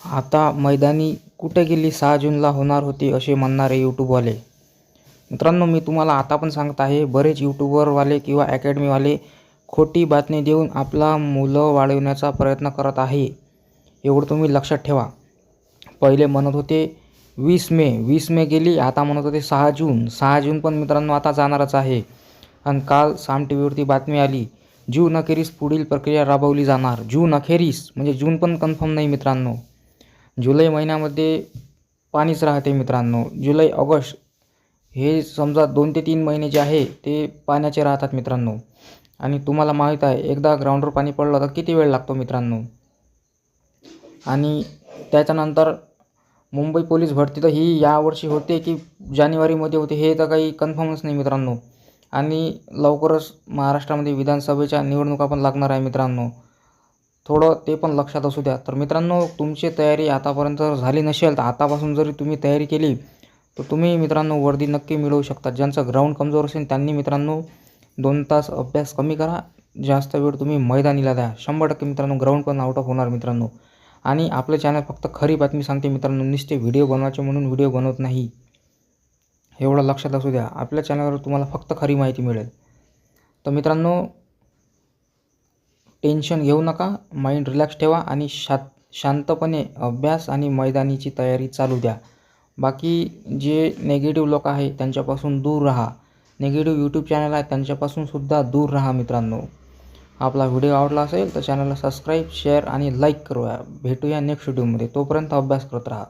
आता मैदानी कुठे गेली सहा जूनला होणार होती असे म्हणणारे यूट्यूबवाले मित्रांनो मी तुम्हाला आता पण सांगत आहे बरेच यूट्यूबरवाले किंवा अकॅडमीवाले खोटी बातमी देऊन आपला मुलं वाढविण्याचा प्रयत्न करत आहे. एवढं तुम्ही लक्षात ठेवा. पहिले म्हणत होते वीस मे वीस मे गेली आता म्हणत होते सहा जून. सहा जून पण मित्रांनो आता जाणारच आहे. आणि काल साम टी व्हीवरती बातमी आली जून अखेरीस पुढील प्रक्रिया राबवली जाणार. जून अखेरीस म्हणजे जून पण कन्फर्म नाही मित्रांनो. जुलै महिन्यामध्ये पाणीच राहते मित्रांनो. जुलै ऑगस्ट हे समजा दोन ते तीन महिने जे आहे ते पाण्याचे राहतात मित्रांनो. आणि तुम्हाला माहीत आहे एकदा ग्राउंडवर पाणी पडलं तर किती वेळ लागतो मित्रांनो? आणि त्याच्यानंतर मुंबई पोलीस भरती तर ही यावर्षी होते की जानेवारीमध्ये होते हे तर काही कन्फर्मच नाही मित्रांनो. आणि लवकरच महाराष्ट्रामध्ये विधानसभेच्या निवडणुका पण लागणार आहे मित्रांनो. थोडं ते पण लक्षात असू द्या. तर मित्रांनो तुमची तयारी आतापर्यंत जर झाली नसेल तर आतापासून जरी तुम्ही तयारी केली तर तुम्ही मित्रांनो वर्दी नक्की मिळवू शकता. ज्यांचं ग्राउंड कमजोर असेल त्यांनी मित्रांनो दोन तास अभ्यास कमी करा. जास्त वेळ तुम्ही मैदानीला द्या. शंभर टक्के मित्रांनो ग्राउंड पण आउट ऑफ होणार मित्रांनो. आणि आपलं चॅनल फक्त खरी बातमी सांगते मित्रांनो नुसते व्हिडिओ बनवायचे म्हणून व्हिडिओ बनवत नाही. एवढं लक्षात असू द्या. आपल्या चॅनलवर तुम्हाला फक्त खरी माहिती मिळेल. तर मित्रांनो टेन्शन घेऊ नका माइंड रिलॅक्स ठेवा आणि शात शांतपणे अभ्यास आणि मैदानीची तयारी चालू द्या. बाकी जे नेगेटिव्ह लोक आहे त्यांच्यापासून दूर राहा. नेगेटिव्ह यूट्यूब चॅनल आहे त्यांच्यापासून सुद्धा दूर राहा मित्रांनो. आपला व्हिडिओ आवडला असेल तर चॅनलला सबस्क्राईब शेअर आणि लाईक करूया. भेटूया नेक्स्ट व्हिडिओमध्ये तोपर्यंत अभ्यास करत राहा.